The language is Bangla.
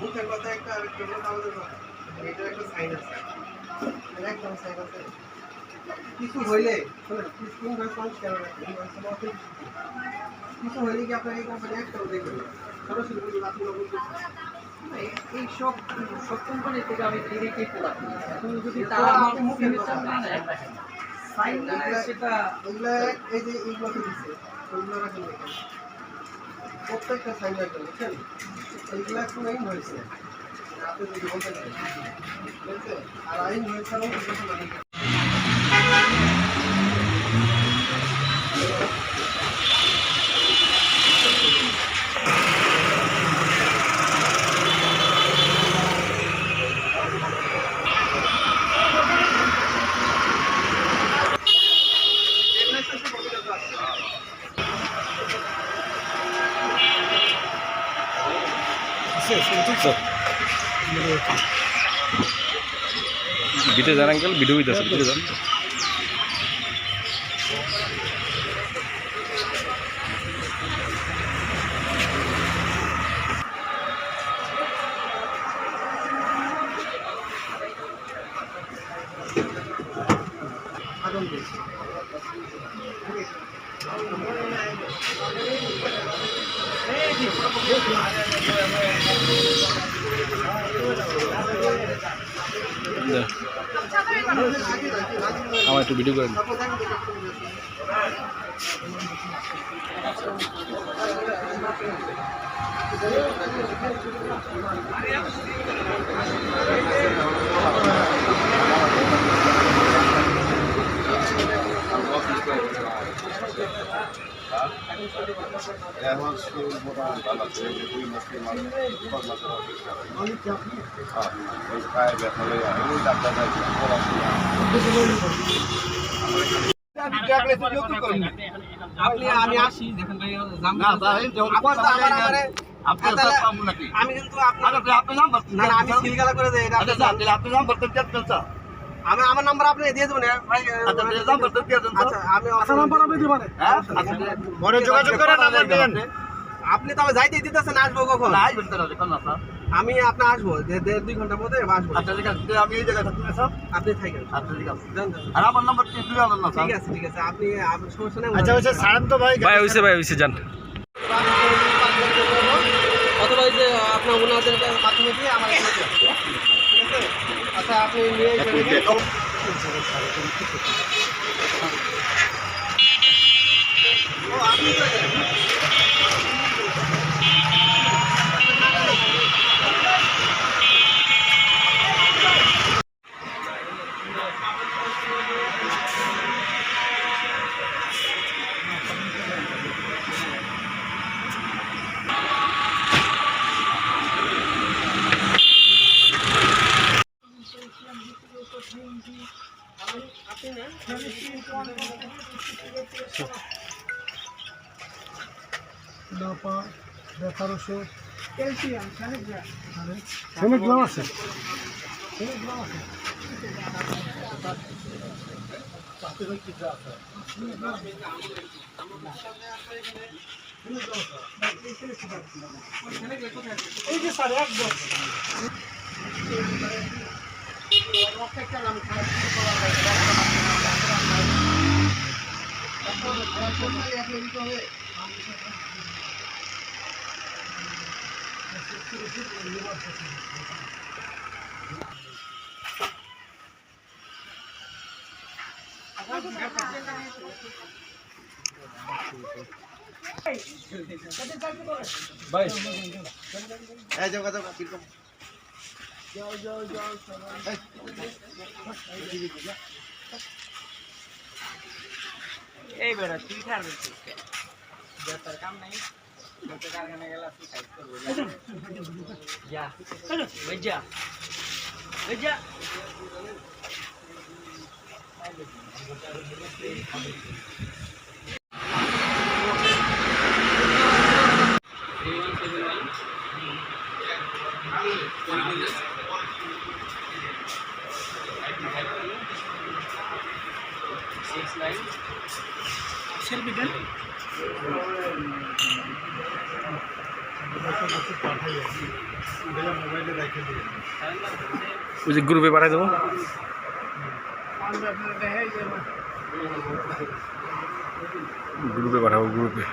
মুখের কথা একটা আর একটা হলো কাগজের কথা। এটার একটা সাইন আছে। একদম সাইন আছে। কিছু হইলে কিছু কিছু হইলে কি আপনার এই কোম্পানি একটাও দেখবে না সরাসরি এই- সব সব কোম্পানি থেকে আমি ডিরেক্টলি প্রোডাক্ট এখন যদি তারা আমার আপনি মুখে সিগনেচার না নেয় সাইন সেটা এই যে এইগুলোকে দিচ্ছে ওইগুলো রাখেন। প্রত্যেকটা সাইন রাখবেন বুঝছেন? এইগুলো একটু আইন হয়েছে। আপনি যদি বলতে পারেন ঠিক আর আইন হয়েছে ভিডিও যান আঙ্কেল ভিডিও হইতেছে ভিডিও যান। আদম দিয়েছে। আমার একটু ভিডিও করেন এখন স্কুল আপনি আমি আসি দেখেন ভাই জাম না তাই যখন আপনার তো আমার আমারে আপনার তাহলে সব পাবো নাকি আমি কিন্তু আপনার আচ্ছা আপনি নাম্বার না না আমি সিলগালা করে দেই এটা আচ্ছা আপনি স্যার আপনি নাম্বার তো আমি আমার নাম্বার আপনি দিয়ে দেবেন ভাই আচ্ছা নাম্বার তো দিয়ে দেন আচ্ছা আমি আচ্ছা নাম্বার আপনি দিবেন হ্যাঁ? পরে যোগাযোগ করে নাম্বার দেন। আপনি তো আমি যাইতে দিতেছেন আসব কখন? না আইবেন তাহলে কোন না স্যার আমি আপনি আসব দেড় দুই ঘণ্টার মধ্যে আসব। আচ্ছা ঠিক আছে আমি এই জায়গায় থাকি না স্যার? আপনি থাকেন আচ্ছা ঠিক আছে। যান, যান। আর আমার নাম্বার কি দিয়ে না ঠিক আছে ঠিক আছে আপনি আপনার সমস্যা নেই আচ্ছা আচ্ছা ছাড়েন তো ভাই ভাই হইছে ভাই হইছে যান। অথবা এই যে আপনার ওনাদের মাধ্যমে দিয়ে আমার এখানে নাপা ব্যথার ওষুধ সেনেগ্রাম আছে সেনেগ্রাম আছে এই যে স্যার একদম ভাই এই যাও যাও কীরকম? এই বেড়া তুই খাবে বেতার কাম নাই বেতার কারখানা গেলা তুই করবি। যা ওই যা। সিক্স নাইন সেলফি দেন ওই যে গ্রুপে পাঠাই দেবো। গ্রুপে পাঠাবো গ্রুপে।